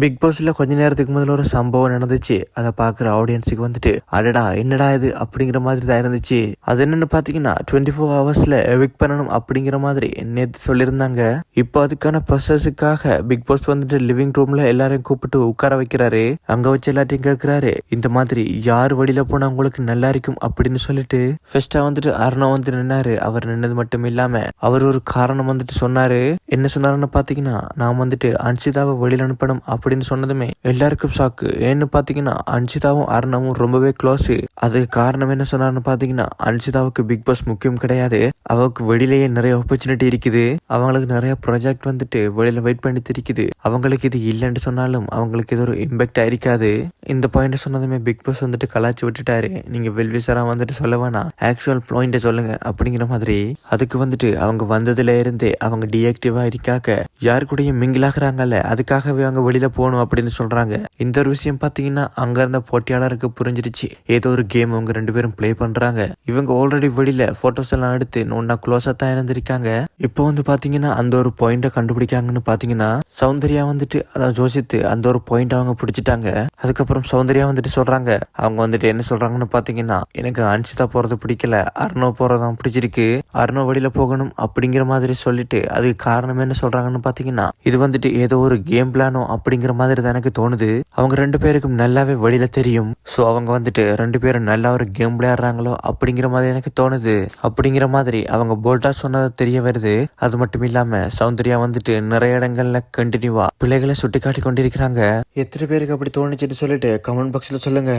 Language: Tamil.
பிக் பாஸ்ல கொஞ்ச நேரத்துக்கு முதல்ல ஒரு சம்பவம் நடந்துச்சு. அதை பாக்குற ஆடியன்ஸுக்கு வந்துட்டு அடடா என்னடா இது அப்படிங்கிற மாதிரி தான் இருந்துச்சு. அது என்னன்னு பாத்தீங்கன்னா டுவெண்ட்டி ஃபோர் ஹவர்ஸ்ல எவிக் பண்ணணும் அப்படிங்கிற மாதிரி நேத்து சொல்லியிருந்தாங்க. இப்போ அதுக்கான ப்ரொசஸுக்காக பிக் பாஸ் வந்துட்டு லிவிங் ரூம்ல எல்லாரையும் கூப்பிட்டு உட்கார வைக்கிறாரு. அங்க வச்சு எல்லாத்தையும் கேட்கிறாரு இந்த மாதிரி யார் வழியில போனா உங்களுக்கு நல்லா இருக்கும் அப்படின்னு சொல்லிட்டு. ஃபர்ஸ்டா வந்துட்டு அருணா வந்து நின்னாரு. அவர் நின்னது மட்டும் இல்லாம அவர் ஒரு காரணம் வந்துட்டு சொன்னாரு. என்ன சொன்னாருன்னு பாத்தீங்கன்னா நான் வந்துட்டு அன்சிதாவை வெளியில அனுப்பணும் அப்படின்னு சொன்னதுமே எல்லாருக்கும் ஷாக்கு ஏன்னு பாத்தீங்கன்னா அன்சிதாவும் அருணாவும் ரொம்பவே க்ளோஸ் அதுக்கு காரணம் என்ன சொன்னார்னு பாத்தீங்கன்னா அன்சிதாவுக்கு பிக் பாஸ் முக்கியம் கிடையாது. அவருக்கு வெளியிலேயே நிறைய ஆப்பர்ச்சுனிட்டி இருக்குது. அவங்களுக்கு நிறைய ப்ராஜெக்ட் வந்துட்டு வெளியில வெயிட் பண்ணிட்டு இருக்குது. அவங்களுக்கு இது இல்லைன்னு சொன்னாலும் அவங்களுக்கு இது ஒரு இம்பாக்டா ஆயிருக்காது இந்த பாயிண்ட் சொன்னதுமே பிக் பாஸ் வந்துட்டு கலாச்சி விட்டுட்டாரு. நீங்க வெல்விசரா வந்துட்டு சொல்ல வேணாம். ஆக்சுவல் பாயிண்ட சொல்லுங்க அப்படிங்கிற மாதிரி. அதுக்கு வந்துட்டு அவங்க வந்ததுல இருந்தே அவங்க டிஆக்டிவா இருக்காக்க யாரு கூடயும் மிங்கிள் ஆகுறாங்கல்ல அதுக்காகவே அவங்க வெளியில போகணும் அப்படின்னு சொல்றாங்க. இந்த ஒரு விஷயம் பாத்தீங்கன்னா அங்க இருந்த போட்டியாளருக்கு புரிஞ்சிருச்சு ஏதோ ஒரு கேம் அவங்க ரெண்டு பேரும் ப்ளே பண்றாங்க. இவங்க ஆல்ரெடி வெளியில போட்டோஸ் எல்லாம் எடுத்து ஒன்னா க்ளோஸா தான் இருந்திருக்காங்க. இப்போ வந்து பாத்தீங்கன்னா அந்த ஒரு பாயிண்ட கண்டுபிடிக்காங்கன்னு பாத்தீங்கன்னா சௌந்தர்யா வந்துட்டு அதான் ஜோசித்து அந்த ஒரு பாயிண்ட் அவங்க பிடிச்சிட்டாங்க. அதுக்கப்புறம் சௌந்தர்யா வந்துட்டு சொல்றாங்க. அவங்க வந்துட்டு என்ன சொல்றாங்கன்னு பாத்தீங்கன்னா எனக்கு அன்சிதா போறது பிடிக்கல அருணோ போறதான் பிடிச்சிருக்கு. அருணோ வழியில போகணும் அப்படிங்கிற மாதிரி சொல்லிட்டு அதுக்கு காரணம் என்ன சொல்றாங்கன்னு பாத்தீங்கன்னா இது வந்துட்டு ஏதோ ஒரு கேம் பிளானோ அப்படி அப்படிங்கிற மாதிரி தான் எனக்கு தோணுது. அவங்க ரெண்டு பேருக்கும் நல்லாவே வழியில தெரியும். சோ அவங்க வந்துட்டு ரெண்டு பேரும் நல்லா ஒரு கேம் விளையாடுறாங்களோ அப்படிங்கிற மாதிரி எனக்கு தோணுது. அப்படிங்கிற மாதிரி அவங்க போல்டா சொன்னது தெரிய வருது. அது மட்டும் இல்லாம சௌந்தர்யா வந்துட்டு நிறைய இடங்கள்ல கண்டினியூவா பிள்ளைகளை சுட்டி காட்டி கொண்டிருக்கிறாங்க. எத்தனை பேருக்கு அப்படி தோணுச்சுன்னு சொல்லிட்டு கமெண்ட் பாக்ஸ்ல சொல்லுங்க.